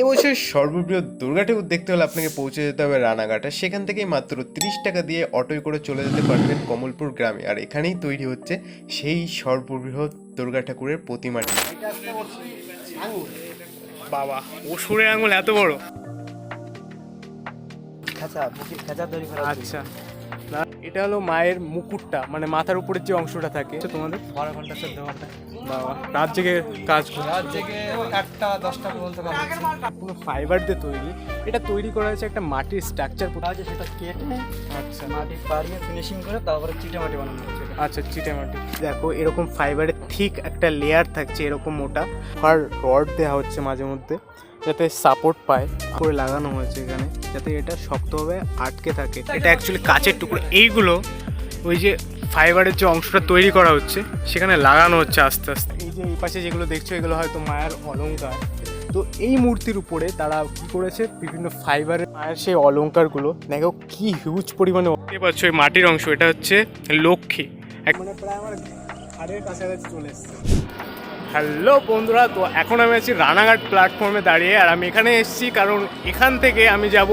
এবছর সর্ববৃহৎ দুর্গা ঠাকুর দেখতে হলে আপনাকে পৌঁছে যেতে হবে রানাঘাটা। সেখান থেকেই মাত্র তিরিশ টাকা দিয়ে অটোয় করে চলে যেতে পারবেন কমলপুর গ্রামে। আর এখানেই তৈরি হচ্ছে সেই সর্ববৃহৎ দুর্গা ঠাকুরের প্রতিমাটি। বাবা অসুরের আঙুল এত বড়। আচ্ছা। না এটা হলো মায়ের মুকুটটা মানে মাথার উপরের যে অংশটা থাকে। তোমাদের বারো ঘণ্টা চোদ্দ ঘণ্টা। বাবা। রাত জেগে কাজ করে রাত জেগে একটা দশটা পর্যন্ত পুরো ফাইবার দিয়ে তৈরি। এটা তৈরি করা হয়েছে একটা মাটির স্ট্রাকচার আছে সেটা কেটে আচ্ছা। মাটি পাড়িয়ে ফিনিশিং করে তারপরে চিটা মাটি বানানো হচ্ছে আচ্ছা চিটে মাটি। দেখো এরকম ফাইবারের ঠিক একটা লেয়ার থাকছে এরকম মোটা আর রড দেওয়া হচ্ছে মাঝে মধ্যে যাতে সাপোর্ট পায়। করে লাগানো হয়েছে এখানে যাতে এটা শক্তভাবে আটকে থাকে। এটা অ্যাকচুয়ালি কাচের টুকরো। এইগুলো ওই যে ফাইবারের যে অংশটা তৈরি করা হচ্ছে সেখানে লাগানো হচ্ছে আস্তে আস্তে। এই যে এই পাশে যেগুলো দেখছ এগুলো হয়তো মায়ের অলংকার। তো এই মূর্তির উপরে তারা কি করেছে? বিভিন্ন ফাইবারের মায়ের সেই অলংকারগুলো। দেখো কি হিউজ পরিমাণে দেখতে পাচ্ছ এই মাটির অংশ এটা হচ্ছে লক্ষ্মী। এক মানে প্রায় আমার ঘাড়ের কাছাকাছি চলে এসছে। হ্যালো বন্ধুরা তো এখন আমি আছি রানাঘাট প্ল্যাটফর্মে দাঁড়িয়ে আর আমি এখানে এসেছি কারণ এখান থেকে আমি যাব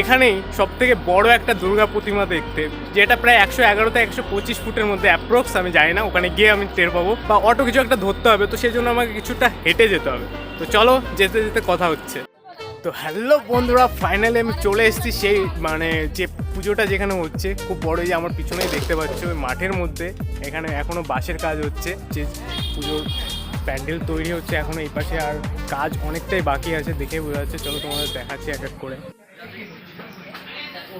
এখানেই সব থেকে বড় একটা দুর্গা প্রতিমা দেখতে, যেটা প্রায় একশো এগারো থেকে একশো পঁচিশ ফুটের মধ্যে অ্যাপ্রক্স আমি জানি না, ওখানে গিয়ে আমি টের পাবো। বা অটো কিছু একটা ধরতে হবে, তো সেই জন্য আমাকে কিছুটা হেঁটে যেতে হবে। তো চলো, যেতে যেতে কথা হচ্ছে। তো হ্যালো বন্ধুরা ফাইনালি আমি চলে এসেছি সেই মানে যে পুজোটা যেখানে হচ্ছে, খুব বড় যে আমার পিছনেই দেখতে পাচ্ছ, ওই মাঠের মধ্যে। এখানে এখনও বাঁশের কাজ হচ্ছে, যে পুজোর প্যান্ডেল তৈরি হচ্ছে এখনও এই পাশে, আর কাজ অনেকটাই বাকি আছে দেখে বোঝা যাচ্ছে। চলো তোমাদের দেখাচ্ছি এক এক করে।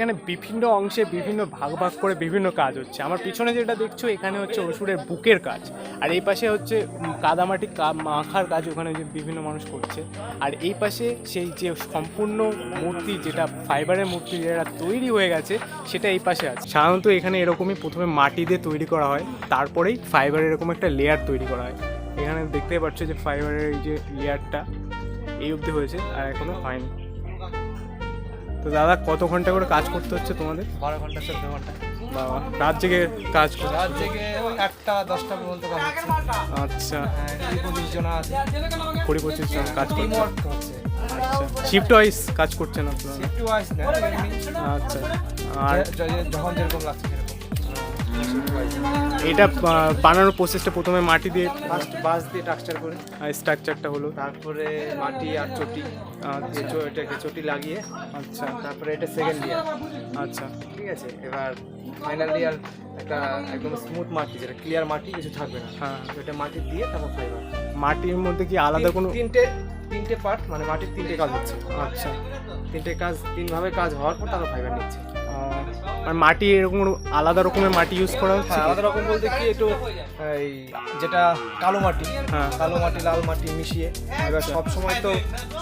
এখানে বিভিন্ন অংশে বিভিন্ন ভাগ ভাগ করে বিভিন্ন কাজ হচ্ছে। আমার পিছনে যেটা দেখছ, এখানে হচ্ছে অসুরের বুকের কাজ। আর এই পাশে হচ্ছে কাদামাটি মাখার কাজ ওখানে যে বিভিন্ন মানুষ করছে। আর এই পাশে সেই যে সম্পূর্ণ মূর্তি যেটা ফাইবারের মূর্তি যেটা তৈরি হয়ে গেছে, সেটা এই পাশে আছে। সাধারণত এখানে এরকমই প্রথমে মাটি দিয়ে তৈরি করা হয়, তারপরেই ফাইবারের এরকম একটা লেয়ার তৈরি করা হয়। এখানে দেখতেই পাচ্ছ যে ফাইবারের এই যে লেয়ারটা এই অবধি হয়েছে, আর এখনও হয়নি। তো দাদা কত ঘণ্টা করে কাজ করতে হচ্ছে তোমাদের? বারো ঘণ্টা চোদ্দ ঘণ্টা। বাবা রাত জেগে কাজ করতে রাত জেগে একটা দশটা পর্যন্ত কাজ আচ্ছা। হ্যাঁ, পঁচিশ জন আছে। কুড়ি পঁচিশ জন কাজ করছে। আচ্ছা। শিফট ওয়াইজ কাজ করছেন আপনারা? শিফট ওয়াইজ না আচ্ছা। আর যখন যেরকম লাগছে। এটা বানানোর প্রসেসটা প্রথমে মাটি দিয়ে ফার্স্ট বাঁশ দিয়ে টাক্সচার করে। আর স্ট্রাকচারটা হলো। তারপরে মাটি আর চটি আচ্ছা। দিয়ে চো- এটাকে চটি লাগিয়ে আচ্ছা। তারপরে এটা সেকেন্ড ইয়ার আচ্ছা। ঠিক আছে? এবার ফাইনাল ইয়ার একটা একদম স্মুথ মাটি যেটা ক্লিয়ার মাটি কিছু থাকবে না। হ্যাঁ। এটা মাটি দিয়ে তারপর ফাইবার মাটির মধ্যে কি আলাদা কোনো তিনটে তিনটে পার্ট মানে মাটির তিনটে কাজ হচ্ছে। আচ্ছা। তিনটে কাজ তিনভাবে কাজ হওয়ার পর তারপর ফাইবার নিচ্ছে। আর মাটি এরকম আলাদা রকমের মাটি ইউজ করা হচ্ছে? হ্যাঁ আলাদা রকম বলতে কি একটু এই যেটা কালো মাটি হ্যাঁ। কালো মাটি লাল মাটি মিশিয়ে এবার সব সময় তো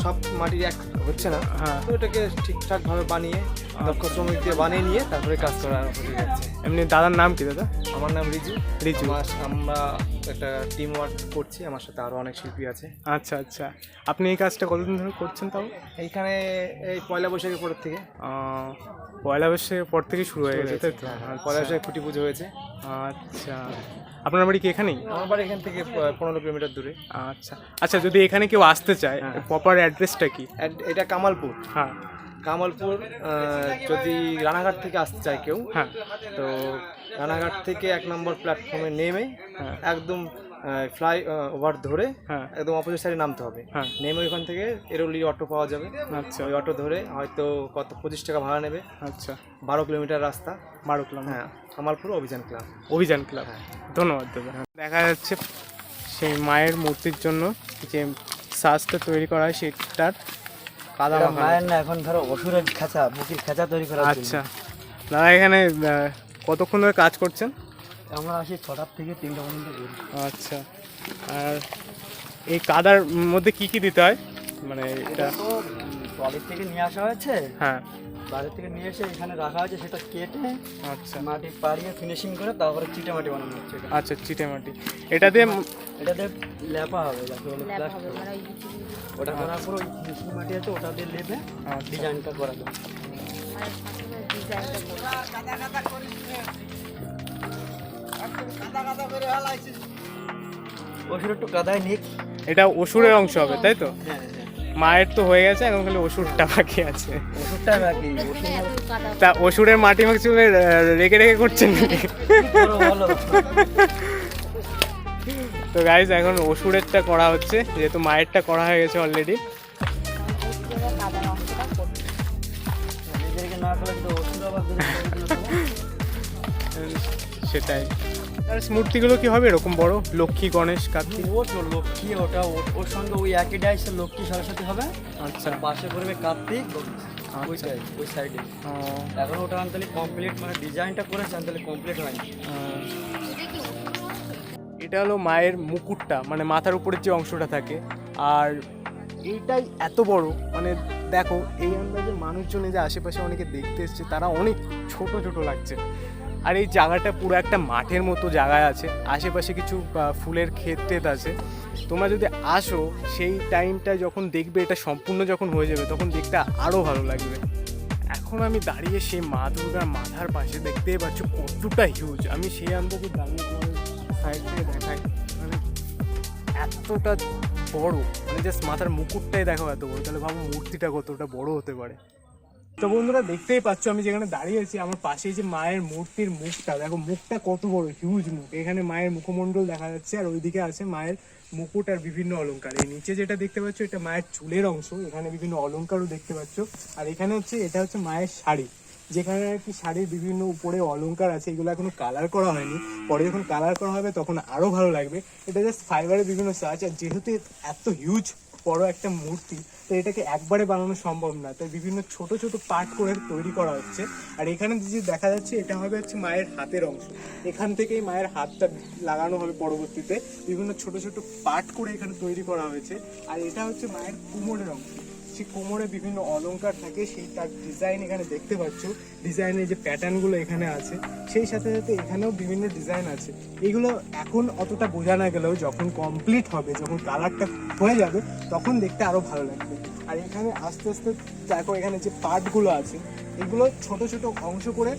সব মাটির এক হচ্ছে না। হ্যাঁ। তো এটাকে ঠিকঠাক ভাবে বানিয়ে দক্ষ শ্রমিক দিয়ে বানিয়ে নিয়ে তারপরে কাজ করা হয়ে যাচ্ছে। এমনি দাদার নাম কি দাদা? আমার নাম রিজু। রিজু। আমার- আমরা একটা টিম ওয়ার্ক করছি আমার সাথে আরও অনেক শিল্পী আছে। আচ্ছা আচ্ছা। আপনি এই কাজটা কতদিন ধরে করছেন তাও? এইখানে এই পয়লা বৈশাখের পর থেকে। পয়লা বৈশাখের পর থেকে শুরু হয়ে গেছে তাই তো? হ্যাঁ, হ্যাঁ, পয়লা বৈশাখে খুঁটি পুজো হয়েছে। আচ্ছা। আপনার বাড়ি কি এখানেই? আমার বাড়ি এখান থেকে পনেরো কিলোমিটার দূরে। আচ্ছা। আচ্ছা যদি এখানে কেউ আসতে চায় হ্যাঁ। প্রপার অ্যাড্রেসটা কি? এড- এটা কামালপুর। হ্যাঁ। কামালপুর যদি রানাঘাট থেকে আসতে চায় কেউ হ্যাঁ। তো রানাঘাট থেকে এক নম্বর প্ল্যাটফর্মে নেমে হ্যাঁ। একদম ফ্লাই ওভার ধরে হ্যাঁ। একদম অপোজিট সাইডে নামতে হবে। হ্যাঁ। নেমে ওইখান থেকে এরোলি অটো পাওয়া যাবে। আচ্ছা। ওই অটো ধরে হয়তো কত পঁচিশ টাকা ভাড়া নেবে। আচ্ছা। বারো কিলোমিটার রাস্তা। বারো কিলো হ্যাঁ কামালপুর অভিযান ক্লাব। অভিযান ক্লাব। হ্যাঁ। ধন্যবাদ দাদা। দেখা যাচ্ছে সেই মায়ের মূর্তির জন্য যে সাজটা তৈরি করা হয় সেটার কাদা মায়ের না এখন ধরো অসুরের খাঁচা বুকের খাঁচা তৈরি করা আচ্ছা। দাদা এখানে কতক্ষণ ধরে কাজ করছেন? আমরা আসি ছটার থেকে তিনটা পর্যন্ত করি আচ্ছা। আর এই কাদার মধ্যে কি কি দিতে হয়? মানে এটা এটা থেকে নিয়ে আসা হয়েছে? হ্যাঁ। বাইরে থেকে নিয়ে এসে এখানে রাখা আছে সেটা কেটে আচ্ছা। মাটি পাড়িয়ে ফিনিশিং করে তারপরে চিটে মাটি বানানো হচ্ছে আচ্ছা চিটে মাটি। এটা দিয়ে এটাতে লেপা হবে যাকে ওটা করার পর ওই ফিনিশিং মাটি আছে ওটা দিয়ে লেপে আচ্ছা। ডিজাইনটা করা যাবে। ওষুধ একটু কাদায় নিক। এটা অসুরের অংশ হবে তাই তো? হ্যাঁ। মায়ের তো হয়ে গেছে এখন খালি ওষুধটা বাকি আছে। ওষুধটা বাকি তা অসুরের মাটি মাটি রেখে রেখে করছেন তো গাইজ এখন ওষুধেরটা করা হচ্ছে যেহেতু মায়েরটা করা হয়ে গেছে অলরেডি না সেটাই। আর মূর্তিগুলো কি হবে? এরকম বড়? লক্ষ্মী গণেশ কার্তিক? ও তো লক্ষ্মী ওটা ওর- সঙ্গে ওই একই ডাইসের লক্ষ্মী সরস্বতী হবে। আচ্ছা। পাশে করবে কার্তিক আচ্ছা। ওইটাই ওই সাইডে এখন ওটা আনতালি কমপ্লিট মানে ডিজাইনটা করেছে আনতালি কমপ্লিট হয়নি। এটা হলো মায়ের মুকুটটা মানে মাথার উপরের যে অংশটা থাকে। আর এইটাই এত বড় মানে দেখো এই আন্দাজে মানুষজন এই যে আশেপাশে অনেকে দেখতে এসছে তারা অনেক ছোট ছোট লাগছে। আর এই জায়গাটা পুরো একটা মাঠের মতো জায়গায় আছে। আশেপাশে কিছু ফুলের ক্ষেত টেত আছে। তোমরা যদি আসো, সেই টাইমটা যখন দেখবে, এটা সম্পূর্ণ যখন হয়ে যাবে, তখন দেখতে আরও ভালো লাগবে। এখন আমি দাঁড়িয়ে সেই মা দুর্গার মাথার পাশে দেখতেই পাচ্ছ, কতটা হিউজ আমি সেই আন্দাজে দাঁড়িয়ে সাইড থেকে দেখাই। মানে এতটা বড়। মানে জাস্ট মাথার মুকুটটাই দেখো এত বড়। তাহলে ভাবো মূর্তিটা কতটা বড় হতে পারে। তো বন্ধুরা দেখতেই পাচ্ছ, আমি যেখানে দাঁড়িয়ে আছি, আমার পাশেই যে মায়ের মূর্তির মুখটা, দেখো মুখটা কত বড় হিউজ মুখ। এখানে মায়ের মুখমণ্ডল দেখা যাচ্ছে, আর ওইদিকে আছে মায়ের মুকুট আর বিভিন্ন অলংকার। এই নিচে যেটা দেখতে পাচ্ছ, এটা মায়ের চুলের অংশ, এখানে বিভিন্ন অলংকারও দেখতে পাচ্ছ। আর এখানে হচ্ছে, এটা হচ্ছে মায়ের শাড়ি, যেখানে আর কি শাড়ির বিভিন্ন উপরে অলংকার আছে, এগুলো এখনও কালার করা হয়নি। পরে যখন কালার করা হবে, তখন আরও ভালো লাগবে। এটা জাস্ট ফাইবারের বিভিন্ন সাজ আর যেহেতু এত হিউজ বড় একটা মূর্তি, তো এটাকে একবারে বানানো সম্ভব না। তাই বিভিন্ন ছোট ছোট পার্ট করে তৈরি করা হচ্ছে। আর এখানে যে দেখা যাচ্ছে, এটা হবে হচ্ছে মায়ের হাতের অংশ। এখান থেকেই মায়ের হাতটা লাগানো হবে পরবর্তীতে। বিভিন্ন ছোট ছোট পার্ট করে এখানে তৈরি করা হয়েছে। আর এটা হচ্ছে মায়ের কোমরের অংশ। সেই কোমরে বিভিন্ন অলংকার থাকে, সেই তার ডিজাইন এখানে দেখতে পাচ্ছ। ডিজাইনের যে প্যাটার্নগুলো এখানে আছে, সেই সাথে সাথে এখানেও বিভিন্ন ডিজাইন আছে। এগুলো এখন অতটা বোঝা না গেলেও যখন কমপ্লিট হবে, যখন কালারটা হয়ে যাবে, তখন দেখতে আরও ভালো লাগবে। আর এখানে আস্তে আস্তে দেখো এখানে যে পার্টগুলো আছে, এগুলো ছোট ছোট অংশ করে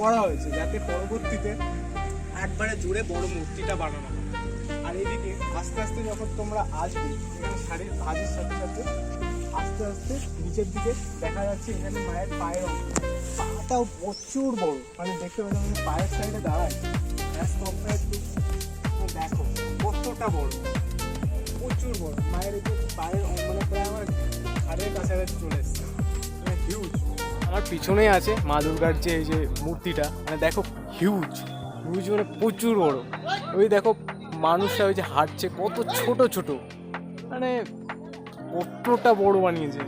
করা হয়েছে, যাতে পরবর্তীতে একবারে জুড়ে বড় মূর্তিটা বানানো হয়। আর এদিকে আস্তে আস্তে যখন তোমরা আসবে, এখানে শাড়ির ভাজের সাথে সাথে আস্তে আস্তে নিচের দিকে দেখা যাচ্ছে এখানে মায়ের পায়ের অংশ। পাটাও প্রচুর বড়। মানে দেখতে আমি পায়ের সাইডে কম্পেয়ার টু দেখো, কতটা বড়। প্রচুর বড়। মায়ের এই পায়ের মানে প্রায় আমার ঘাড়ের কাছাকাছি চলে এসছে। মানে হিউজ আমার পিছনেই আছে মা দুর্গার যে এই যে মূর্তিটা মানে দেখো হিউজ হিউজ মানে প্রচুর বড়। ওই দেখো মানুষরা ওই যে হাঁটছে, কত ছোট ছোট। মানে কতটা বড় বানিয়েছে।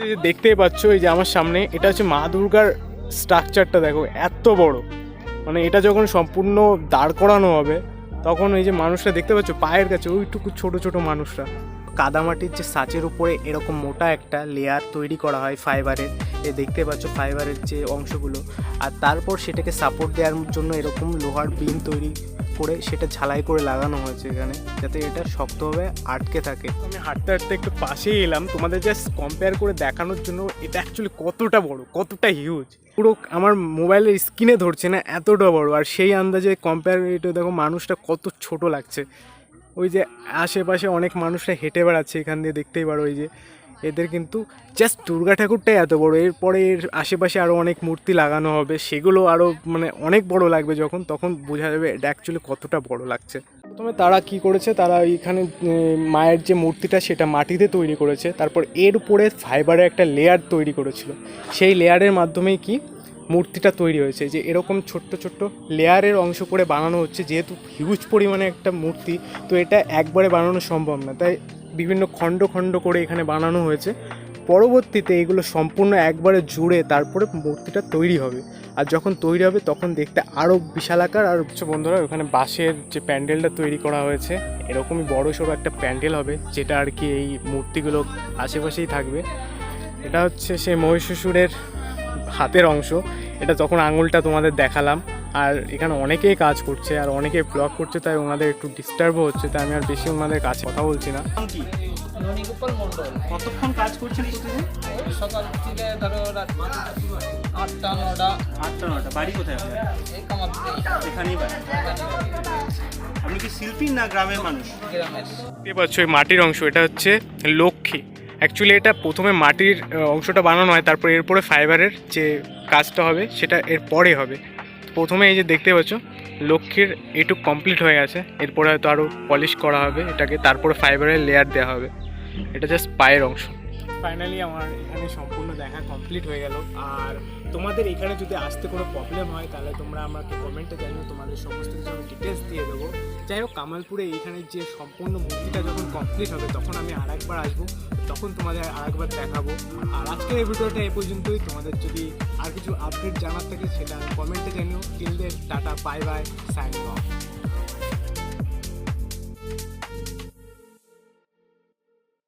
যে দেখতেই পাচ্ছ, এই যে আমার সামনে, এটা হচ্ছে মা দুর্গার স্ট্রাকচারটা দেখো, এত বড়। মানে এটা যখন সম্পূর্ণ দাঁড় করানো হবে, তখন এই যে মানুষরা দেখতে পাচ্ছ, পায়ের কাছে, ওইটুকু ছোট ছোট মানুষরা। কাদামাটির যে সাঁচের উপরে এরকম মোটা একটা লেয়ার তৈরি করা হয় ফাইবারের এ দেখতে পাচ্ছ ফাইবারের যে অংশগুলো। আর তারপর সেটাকে সাপোর্ট দেওয়ার জন্য এরকম লোহার বিম তৈরি করে, সেটা ঝালাই করে লাগানো হয়েছে এখানে, যাতে এটা শক্তভাবে আটকে থাকে। আমি হাঁটতে হাঁটতে একটু পাশেই এলাম। তোমাদের জাস্ট কম্পেয়ার করে দেখানোর জন্য এটা অ্যাকচুয়ালি কতটা বড়, কতটা হিউজ পুরো আমার মোবাইলের স্ক্রিনে ধরছে না, এতটা বড়। আর সেই আন্দাজে কম্পেয়ার এটা দেখো, মানুষটা কত ছোট লাগছে। ওই যে আশেপাশে অনেক মানুষরা হেঁটে বেড়াচ্ছে এখান দিয়ে, দেখতেই পারো ওই যে। এদের কিন্তু জাস্ট দুর্গা ঠাকুরটাই এত বড়। এরপরে এর আশেপাশে আরও অনেক মূর্তি লাগানো হবে। সেগুলো আরও মানে অনেক বড় লাগবে যখন, তখন বোঝা যাবে এটা অ্যাকচুয়ালি কতটা বড় লাগছে। প্রথমে তারা কি করেছে? তারা এখানে মায়ের যে মূর্তিটা সেটা মাটিতে তৈরি করেছে। তারপর এর উপরে ফাইবারের একটা লেয়ার তৈরি করেছিল। সেই লেয়ারের মাধ্যমেই কি মূর্তিটা তৈরি হয়েছে। যে এরকম ছোট্ট ছোট্ট লেয়ারের অংশ করে বানানো হচ্ছে। যেহেতু হিউজ পরিমাণে একটা মূর্তি, তো এটা একবারে বানানো সম্ভব না। তাই বিভিন্ন খণ্ড খণ্ড করে এখানে বানানো হয়েছে। পরবর্তীতে এগুলো সম্পূর্ণ একবারে জুড়ে তারপরে মূর্তিটা তৈরি হবে। আর যখন তৈরি হবে তখন দেখতে আরও বিশাল আকার। আর হচ্ছে বন্ধুরা, ওখানে বাঁশের যে প্যান্ডেলটা তৈরি করা হয়েছে, এরকমই বড় সড়ো একটা প্যান্ডেল হবে, যেটা আর কি এই মূর্তিগুলো আশেপাশেই থাকবে। এটা হচ্ছে সেই মহিষাসুরের হাতের অংশ। এটা তখন আঙুলটা তোমাদের দেখালাম আর এখানে অনেকেই কাজ করছে আর অনেকেই ব্লগ করছে তাই ওনাদের একটু ডিস্টার্বও হচ্ছে তাই আমি আর বেশি ওনাদের কাছে কথা বলছি না। ননীগোপাল মন্ডল কতক্ষণ কাজ করছেন প্রতিদিন? সকাল থেকে ধরো রাত আটটা নটা। আটটা নটা। বাড়ি কোথায় আপনার? এখানেই বাড়ি। আপনি কি শিল্পী না গ্রামের মানুষ? গ্রামের। দেখতে পাচ্ছ এই মাটির অংশ এটা হচ্ছে লক্ষ্মী। অ্যাকচুয়ালি এটা প্রথমে মাটির অংশটা বানানো হয় তারপর এরপরে ফাইবারের যে কাজটা হবে সেটা এর পরে হবে। প্রথমে এই যে দেখতে পাচ্ছ, লক্ষ্মীর একটু কমপ্লিট হয়ে গেছে। এরপরে হয়তো আরও পলিশ করা হবে এটাকে, তারপরে ফাইবারের লেয়ার দেওয়া হবে। এটা জাস্ট পায়ের অংশ। ফাইনালি আমার এখানে সম্পূর্ণ দেখা কমপ্লিট হয়ে গেল। আর তোমাদের এখানে যদি আসতে কোনো প্রবলেম হয়, তাহলে তোমরা আমাকে কমেন্টে জানিও তোমাদের সমস্ত কিছু আমি ডিটেলস দিয়ে দেবো। যাই হোক, কামালপুরে এইখানে যে সম্পূর্ণ মূর্তিটা যখন কমপ্লিট হবে, তখন আমি আর একবার আসব, তখন তোমাদের আর একবার দেখাবো। আর আজকের এই ভিডিওটা এ পর্যন্তই। তোমাদের যদি আর কিছু আপডেট জানার থাকে, সেটা কমেন্টে জানিও। Till tata bye bye sign off